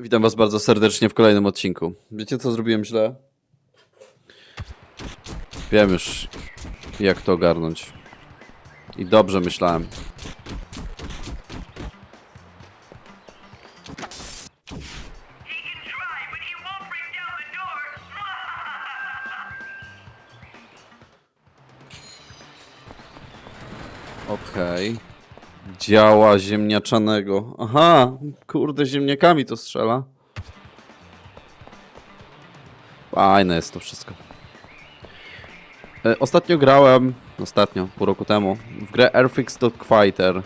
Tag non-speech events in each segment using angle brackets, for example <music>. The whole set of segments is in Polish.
Witam was bardzo serdecznie w kolejnym odcinku. Wiecie co zrobiłem źle? Wiem już jak to ogarnąć. I dobrze myślałem. Działa ziemniaczanego. Aha, kurde, ziemniakami to strzela. Fajne jest to wszystko. E, Ostatnio grałem, ostatnio, pół roku temu, w grę Airfix Dogfighter.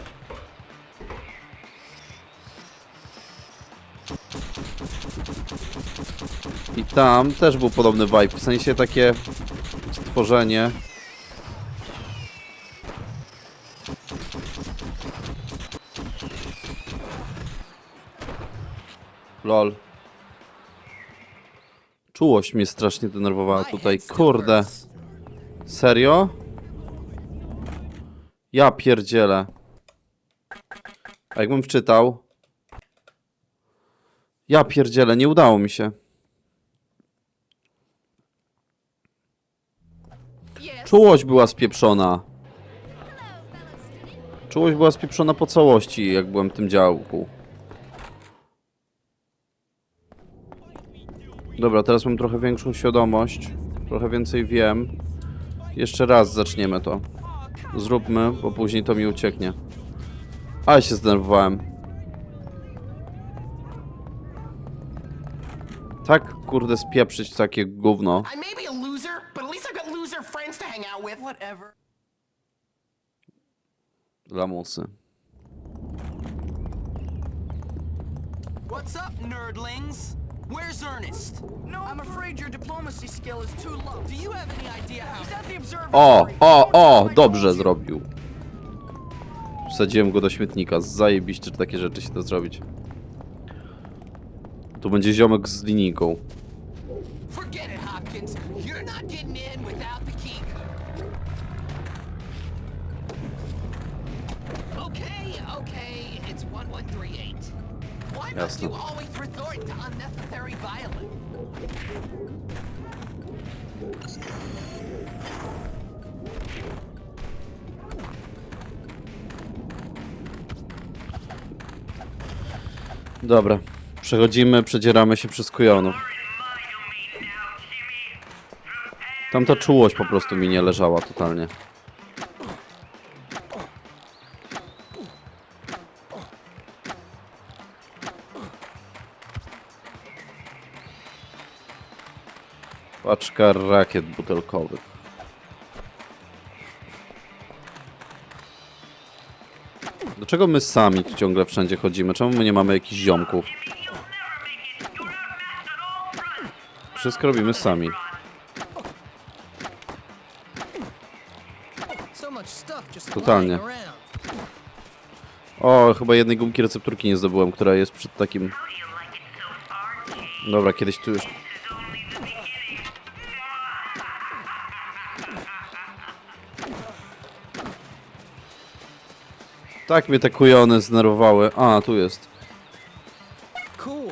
I tam też był podobny vibe, w sensie takie stworzenie. Lol. Czułość mnie strasznie denerwowała tutaj, kurde. Serio? Ja pierdzielę. A jakbym wczytał? Ja pierdzielę, nie udało mi się. Czułość była spieprzona. Czułość była spieprzona po całości, jak byłem w tym działku. Dobra, teraz mam trochę większą świadomość. Trochę więcej wiem. Jeszcze raz zaczniemy to. Zróbmy, bo później to mi ucieknie. Ale się zdenerwowałem. Tak, kurde, spieprzyć takie gówno. A. Lamusy. What's up, nerdlings? Where's Ernest? No, I'm afraid your diplomacy skill is too low. Do you have any idea how? He's at the observatory. O, o, o, dobrze zrobił. Wsadziłem go do śmietnika. Zajebiście, czy takie rzeczy się da zrobić. Tu będzie ziomek z linijką. Forget it, Hopkins. You're not getting in without the key. Okay, okay, it's 1138. Why Jasne. you Dobra. Przechodzimy, przedzieramy się przez kujonów. Tamta czułość po prostu mi nie leżała totalnie. Paczka rakiet butelkowych. Dlaczego my sami ciągle wszędzie chodzimy? Czemu my nie mamy jakichś ziomków? Wszystko robimy sami. Totalnie. O, chyba jednej gumki recepturki nie zdobyłem, która jest przed takim... Dobra, kiedyś tu już... Tak mnie te kujony znerwowały. A, tu jest. Cool.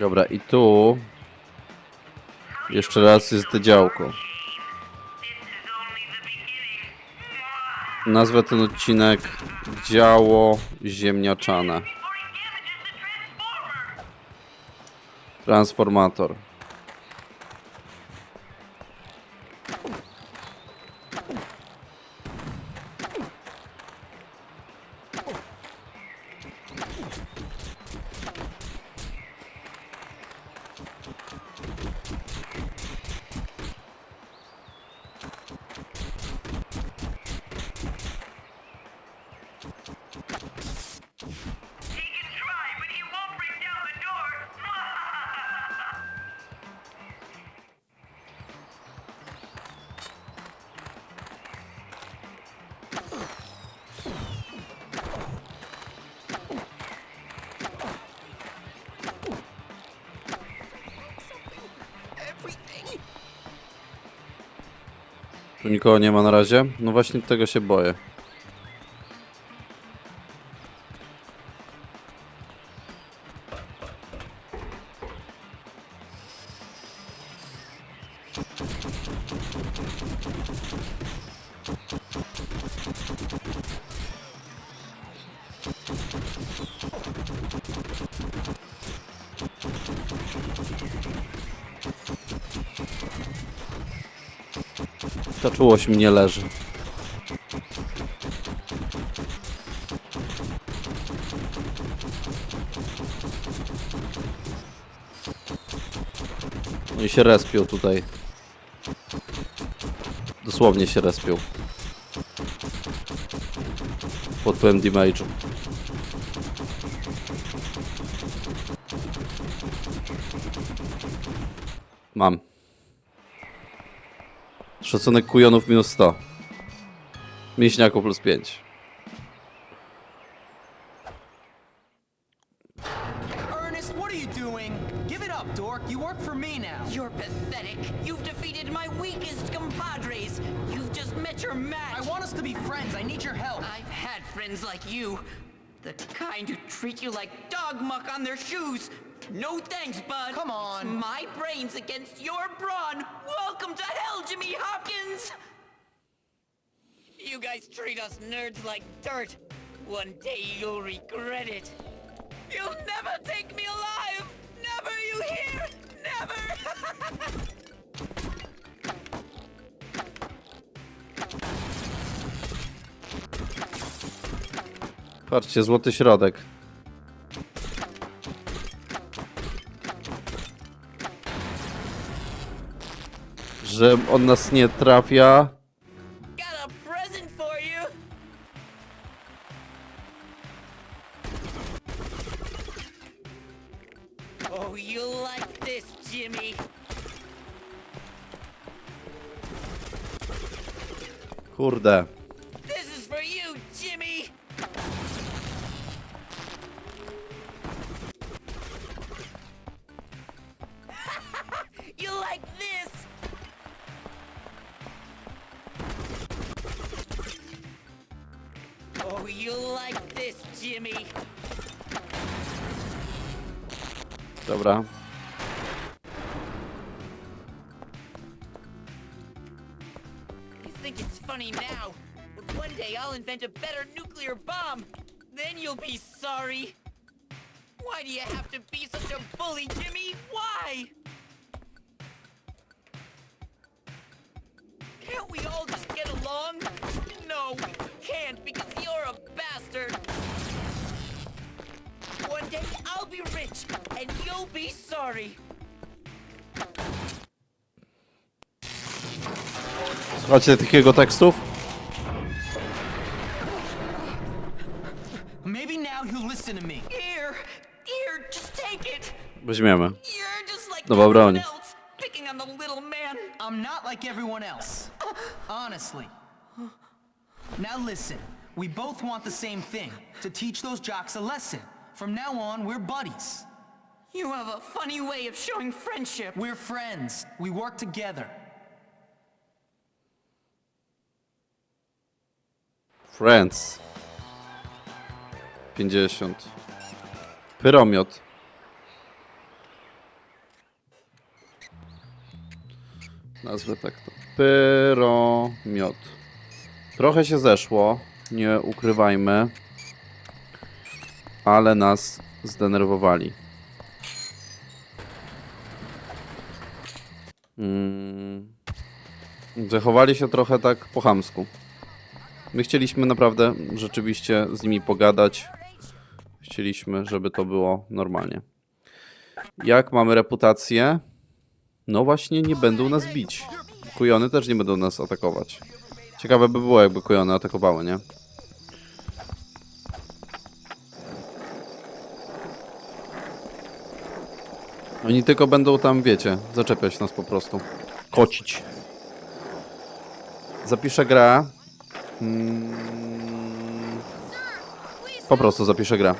Dobra, i tu... Jeszcze raz jest to działko. Nazwę ten odcinek Działo Ziemniaczane. Transformator. Tu nikogo nie ma na razie. No właśnie tego się boję. Ta czułość mi nie leży. No i się respią tutaj. Dosłownie się respią. Pod wpływem damage'u. Mam. Szacunek kujonów minus 100. Mięśniaku plus 5. Ernest, what are you doing? Give it up, dork. You work for me now. You're pathetic. You've defeated my weakest compadres. You've just met your match. I want us to be friends. I need your help. I've had friends like you. The kind who treat you like dog muck on their shoes. No thanks, bud. Come on. It's my brains against your brawn. Welcome to hell, Jimmy Hopkins. You guys treat us nerds like dirt. One day you'll regret it. You'll never take me alive. Never, you hear? Never. Patrzcie, złoty środek. Że on nas nie trafia. Like this, Jimmy. Dobra. You think it's funny now, but one day I'll invent a better nuclear bomb. Then you'll be sorry. Why do you have to be such a bully, Jimmy? Why? Can't we all just get along? No, we can't because bastard. One day I'll be rich and you'll be sorry. Słuchacie takiego tekstów? Maybe now you'll listen to me. Here, here, just take it. Weźmiemy. You're just like Nowa broń. everyone else, picking on the little man. I'm not like everyone else. Honestly. Now listen. We both want the same thing to teach those jocks a lesson. From now on, we're buddies. You have a funny way of showing friendship. We're friends. We work together. Friends. 50. Pyromiot. Nazwę tak to. Pyromiot. Trochę się zeszło, nie ukrywajmy. Ale nas zdenerwowali. Mm. Zachowali się trochę tak po chamsku. My chcieliśmy naprawdę rzeczywiście z nimi pogadać. Chcieliśmy, żeby to było normalnie. Jak mamy reputację? No właśnie, nie będą nas bić. Kujony też nie będą nas atakować. Ciekawe by było, jakby kujony atakowały, nie? Oni tylko będą tam, wiecie, zaczepiać nas po prostu. Kocić. Zapiszę grę. Mm, Po prostu zapiszę grę.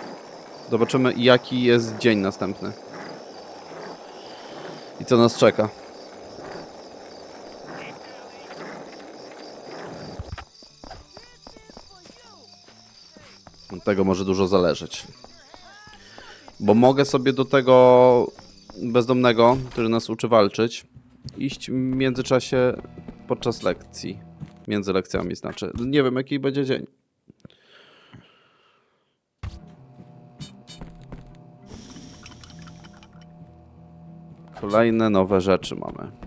Zobaczymy, jaki jest dzień następny. I co nas czeka. Tego może dużo zależeć. Bo mogę sobie do tego bezdomnego, który nas uczy walczyć, iść w międzyczasie podczas lekcji. Między lekcjami znaczy. Nie wiem jaki będzie dzień. Kolejne nowe rzeczy mamy.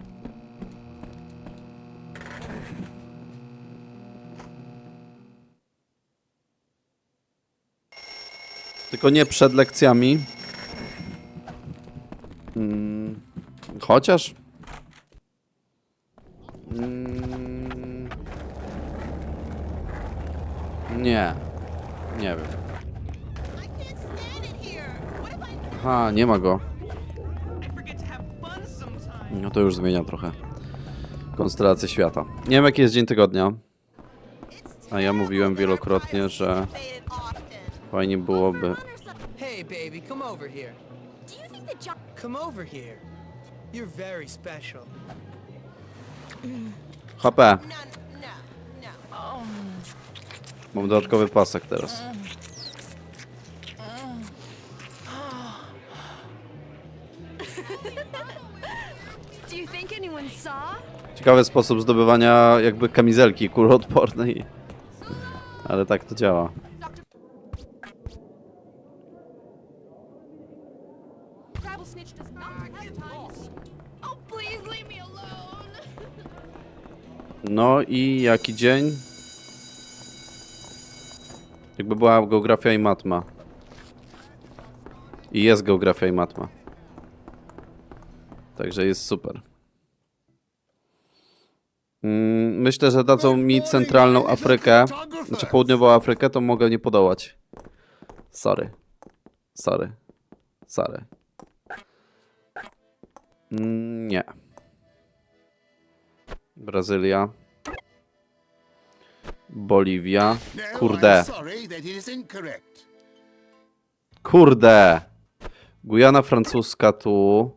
Tylko nie przed lekcjami. Mm, chociaż. Mm, nie. Nie wiem. Aha, nie ma go. No to już zmienia trochę konstelację świata. Nie wiem jaki jest dzień tygodnia. A ja mówiłem wielokrotnie, że fajnie byłoby Hey, baby, come over here. Do you think that John... Come over here. You're very special. HP. No, no, no. Mam dodatkowy pasek teraz. Ciekawy sposób zdobywania jakby kamizelki kuloodpornej. Ale tak to działa. No i jaki dzień? Jakby była geografia i matma. I jest geografia i matma. Także jest super. Mm, Myślę, że dadzą mi centralną Afrykę, znaczy południową Afrykę, to mogę nie podołać. Sorry. Sorry. Sorry. Mm, Nie. Brazylia. Boliwia. No, Kurde. Incorrect. Kurde. Gujana francuska tu.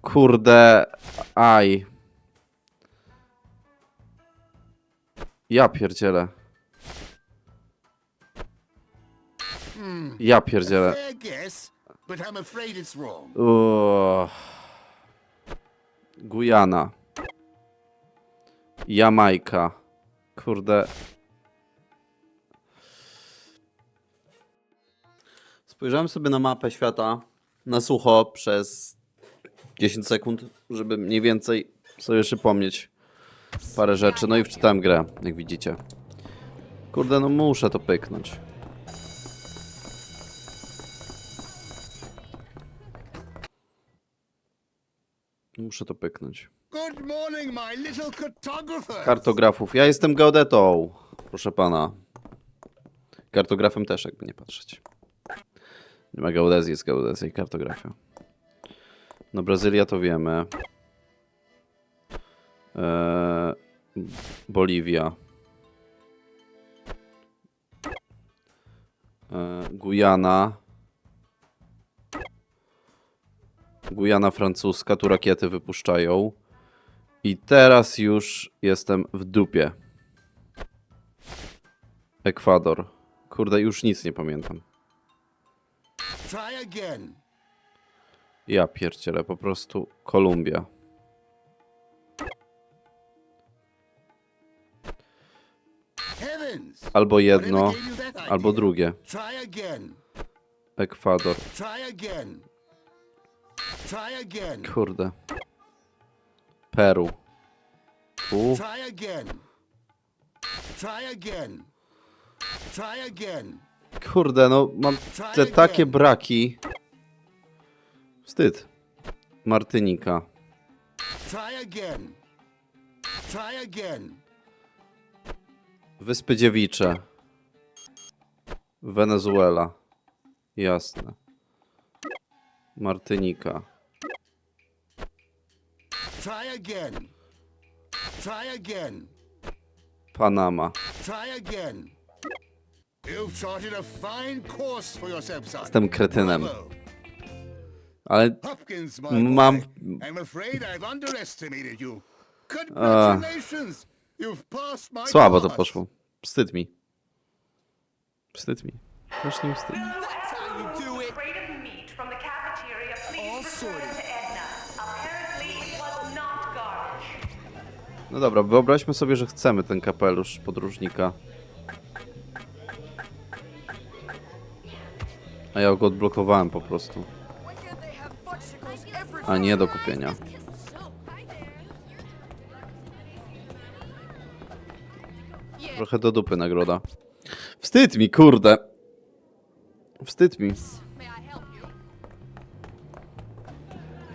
Kurde. Aj. Ja pierdzielę. Ja pierdzielę. Uff. Gujana. Jamajka. Kurde. Spojrzałem sobie na mapę świata na sucho przez 10 sekund, żeby mniej więcej sobie przypomnieć parę rzeczy. No i wczytałem grę, jak widzicie. Kurde, no muszę to pyknąć. Muszę to pyknąć. Good morning, my little cartographer. Kartografów. Ja jestem geodetą, proszę pana. Kartografem też, jakby nie patrzeć. Nie ma geodezji, jest geodezja i kartografia. No Brazylia to wiemy. Eee, Boliwia. Eee, Gujana. Gujana francuska, tu rakiety wypuszczają. I teraz już jestem w dupie. Ekwador. Kurde, już nic nie pamiętam. Ja pierdzielę, po prostu Kolumbia. Albo jedno, albo drugie. Ekwador. Try again. Kurde. Peru. Tu. Try again. Try again. Try again. Kurde, no mam te takie braki. Wstyd. Martynika. Try again. Try again. Wyspy Dziewicze. Wenezuela. Jasne. Martynika. Try again. Try again. Panama. Try again. You've charted a fine course for yourself, son. Jestem kretynem. Ale Hopkins, my Mam- boy. I'm afraid I've underestimated you. Congratulations! You've passed my słabo to class. poszło. Wstyd mi. Wstyd mi. Mi wstyd. That's how you do it. of meat from the cafeteria. All Please return sorted. No dobra, wyobraźmy sobie, że chcemy ten kapelusz podróżnika. A ja go odblokowałem po prostu. A nie do kupienia. Trochę do dupy nagroda. Wstyd mi, kurde. Wstyd mi.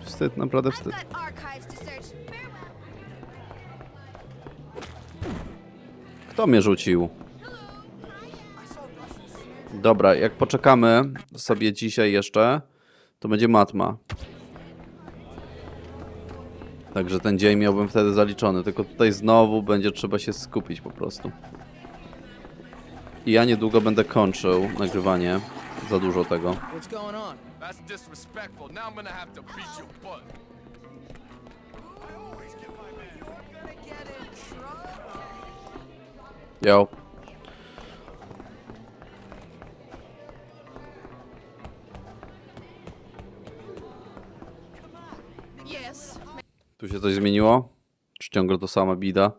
Wstyd, naprawdę wstyd. Kto mnie rzucił? Dobra, jak poczekamy sobie dzisiaj jeszcze, to będzie matma. Także ten dzień miałbym wtedy zaliczony, tylko tutaj znowu będzie trzeba się skupić po prostu. I ja niedługo będę kończył nagrywanie. Za dużo tego. What's going on? That's disrespectful. Now I'm gonna have to beat your butt. Yo. Tu się coś zmieniło? Czy ciągle to sama bida?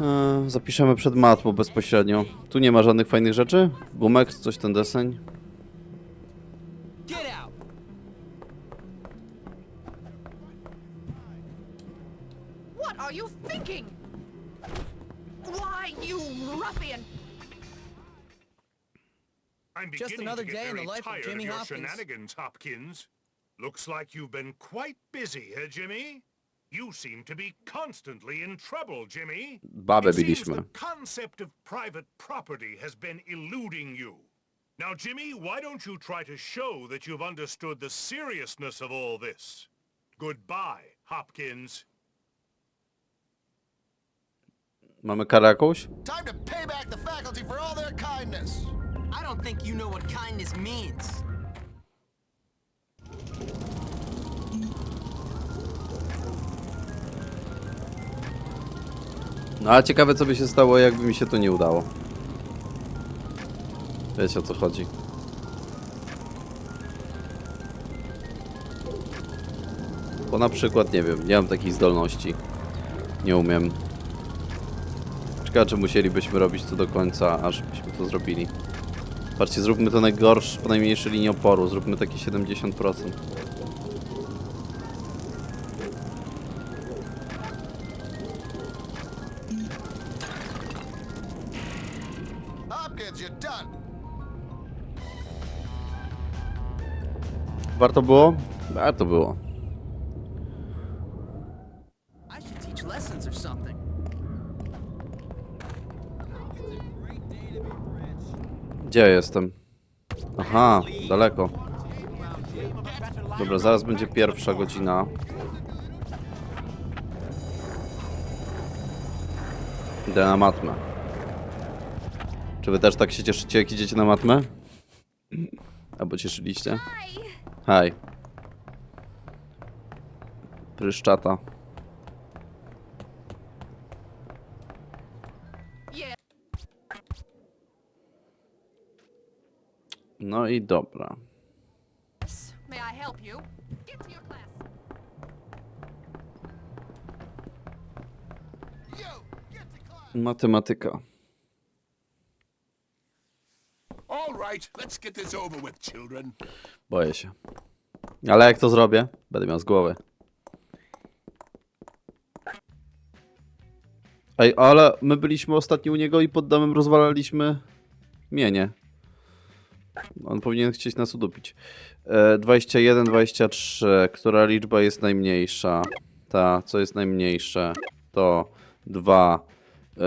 Eee, zapiszemy przed matmą bezpośrednio. Tu nie ma żadnych fajnych rzeczy? Gumek, coś ten deseń? I'm Just another day in the life of tired Jimmy your Hopkins. shenanigans, Hopkins. Looks like you've been quite busy, eh, Jimmy? You seem to be constantly in trouble, Jimmy. Babę It seems biliśmy. the concept of private property has been eluding you. Now, Jimmy, why don't you try to show that you've understood the seriousness of all this? Goodbye, Hopkins. Mamy karę? Time to pay back the faculty for all their kindness. I don't think you know what kindness means. No a ciekawe co by się stało, jakby mi się to nie udało. Wiecie o co chodzi. Bo na przykład, nie wiem, nie mam takiej zdolności. Nie umiem. Ciekawe, czy musielibyśmy robić to do końca, aż byśmy to zrobili. Patrzcie, zróbmy to najgorsze, po najmniejszej linii oporu. Zróbmy takie 70%. Hopkins, you're done. Warto było? Warto było. Gdzie ja jestem? Aha, daleko. Dobra, zaraz będzie pierwsza godzina. Idę na matmę. Czy wy też tak się cieszycie, jak idziecie na matmę? Albo cieszyliście? Hej. Pryszczata. This over with, children. Boję się. Ale jak to zrobię? Będę miał z głowy. Ej, ale my byliśmy ostatnio u niego i pod domem rozwalaliśmy mienie. On powinien chcieć nas udupić. E, 21, 23. Która liczba jest najmniejsza? Ta, co jest najmniejsze? To 2. E,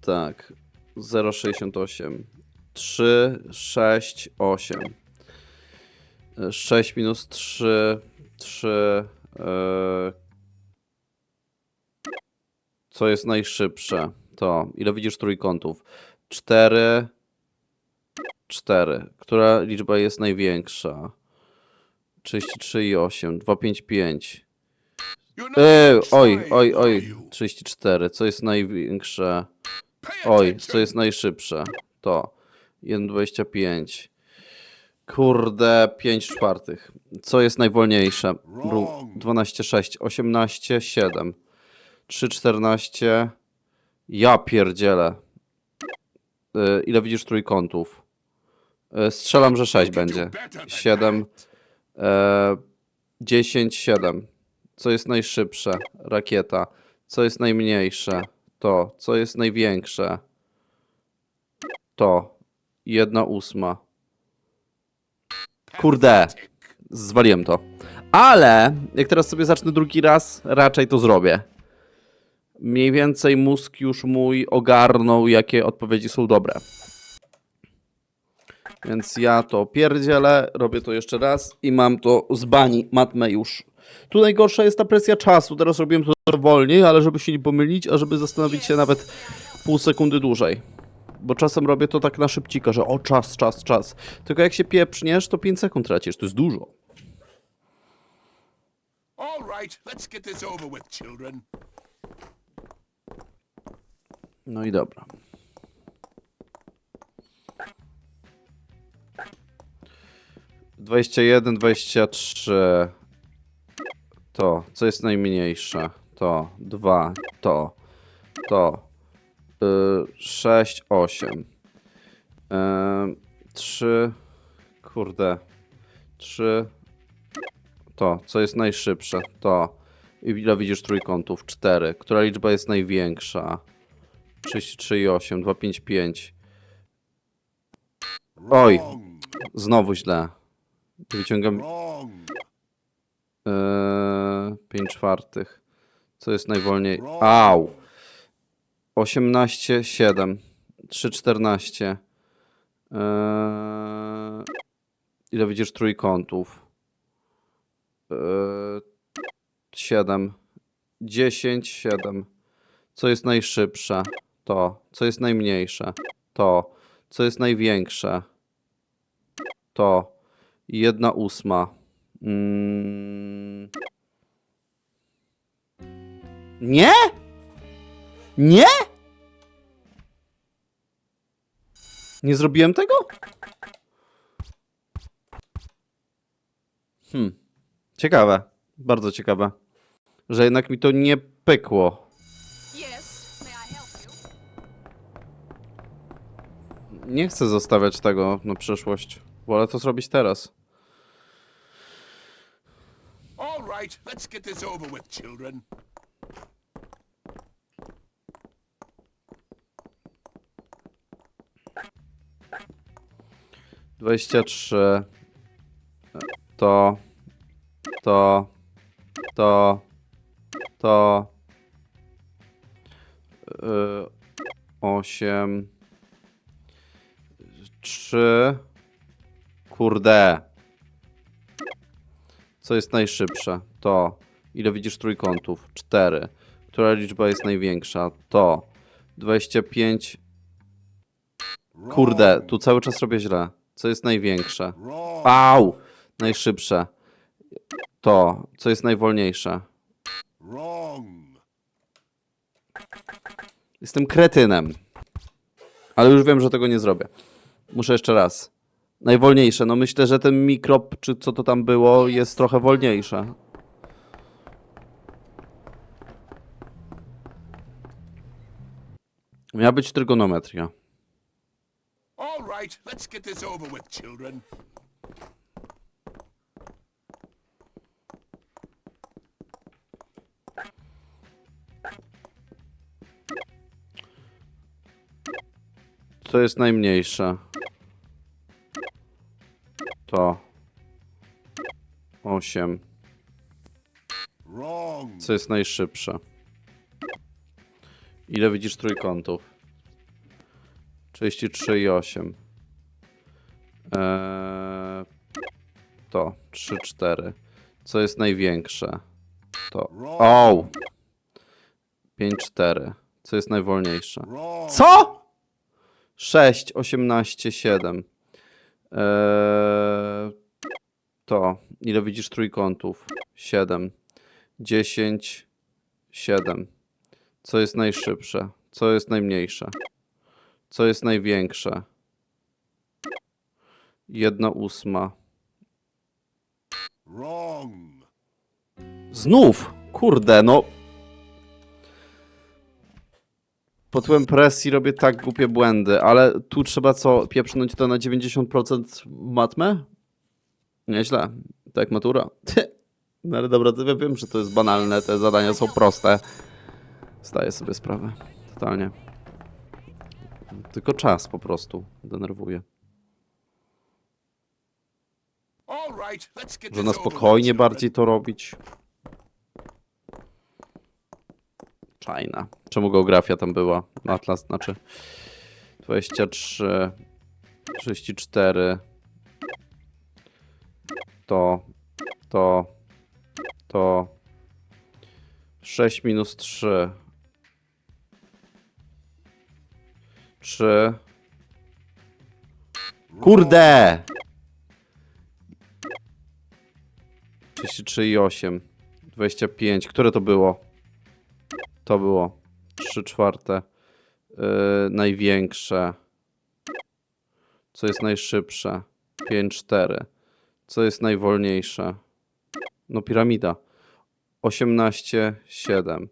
tak. 0,68. 3, 6, 8. 6 minus 3, 3. e, Co jest najszybsze? To. Ile widzisz trójkątów? 4, 4. Która liczba jest największa? 33 i 8. 2, 5, 5. You're not Ej, gonna oj, oj, oj. you? 34. Co jest największe? Oj, co jest najszybsze? To 1,25. Kurde, 5 czwartych. Co jest najwolniejsze? Ru- 12,6. 18,7. 3,14. Ja pierdzielę. Y, Ile widzisz trójkątów? Y, Strzelam, że 6 będzie. 7. E, 10, 7. Co jest najszybsze? Rakieta. Co jest najmniejsze? To. Co jest największe? To. Jedna ósma. Kurde. Zwaliłem to. Ale jak teraz sobie zacznę drugi raz, raczej to zrobię. Mniej więcej mózg już mój ogarnął, jakie odpowiedzi są dobre. Więc ja to pierdzielę, robię to jeszcze raz i mam to z bani matmę już. Tu najgorsza jest ta presja czasu. Teraz robiłem to wolniej, ale żeby się nie pomylić, a żeby zastanowić się nawet pół sekundy dłużej. Bo czasem robię to tak na szybcika, że o czas, czas, czas. Tylko jak się pieprzniesz, to 5 sekund tracisz. To jest dużo. All right, let's get this over with, children. No i dobra. Dwadzieścia jeden, dwadzieścia trzy. To, co jest najmniejsze? To, dwa, to, to. Y, sześć, osiem. Ym, trzy, kurde. Trzy. To, co jest najszybsze? To. I ile widzisz trójkątów? Cztery. Która liczba jest największa? 33 i 8, 255. Oj, znowu źle. Wyciągam. Eee, 5 czwartych. Co jest najwolniej? Au! 18, 7. 3, 14. Eee, ile widzisz trójkątów? Eee, 7. 10, 7. Co jest najszybsze? To. Co jest najmniejsze? To. Co jest największe? To. Jedna ósma. Mm. Nie? Nie? Nie zrobiłem tego? Hmm. Ciekawe. Bardzo ciekawe. Że jednak mi to nie pykło. Nie chcę zostawiać tego na przyszłość. Wolę to zrobić teraz. All right, let's get this over with, children. Dwadzieścia trzy. To. To. To. To. y, Osiem. Trzy. Kurde. Co jest najszybsze? To. Ile widzisz trójkątów? Cztery. Która liczba jest największa? To. 25. Kurde, tu cały czas robię źle. Co jest największe? Au! Najszybsze. To. Co jest najwolniejsze? Jestem kretynem. Ale już wiem, że tego nie zrobię. Muszę jeszcze raz. Najwolniejsze. No myślę, że ten mikrop, czy co to tam było, jest trochę wolniejsze. Miała być trygonometria. All right, let's get this over with, children. Co jest najmniejsze? To. 8. Wrong. Co jest najszybsze? Ile widzisz trójkątów? 33 i 8. Eee, to 3, 4. Co jest największe? To. O! 5, 4. Co jest najwolniejsze? Co? 6, 18, 7. Eee, to. Ile widzisz trójkątów? 7. 10, 7. Co jest najszybsze? Co jest najmniejsze? Co jest największe? Jedna ósma. Znów! Kurde, no. Pod wpływem presji robię tak głupie błędy, ale tu trzeba co? Pieprznąć to na 90% matmę? Nieźle. Tak matura. <laughs> No ale dobra, wiem, że to jest banalne, te zadania są proste. Zdaję sobie sprawę. Totalnie. Tylko czas po prostu denerwuje. Że na spokojnie bardziej to robić. Czajna. Czemu geografia tam była? Atlas znaczy 23 34 to to to 6 minus 3 3 Kurde! 33 i 8. 25. Które to było? To było 3 czwarte. Yy, największe. Co jest najszybsze? 5, 4. Co jest najwolniejsze? No piramida. 18, 7.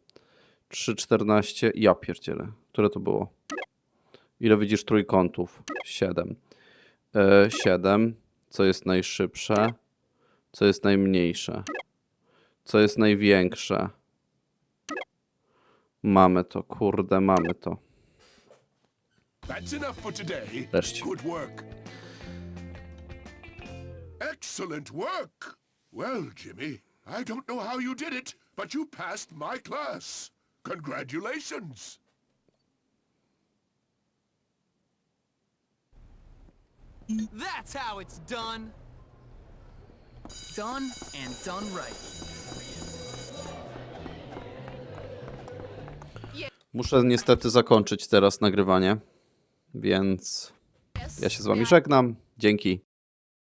3, 14. Ja pierdzielę. Które to było? Ile widzisz trójkątów? 7. Yy, 7. Co jest najszybsze? Co jest najmniejsze? Co jest największe? Mamy to, kurde, mamy to. Wreszcie. Excellent work. Well, Jimmy, I don't know how you did it, but you passed my class. Congratulations. That's how it's done. Done and done right. Muszę niestety zakończyć teraz nagrywanie, więc ja się z wami żegnam. Dzięki.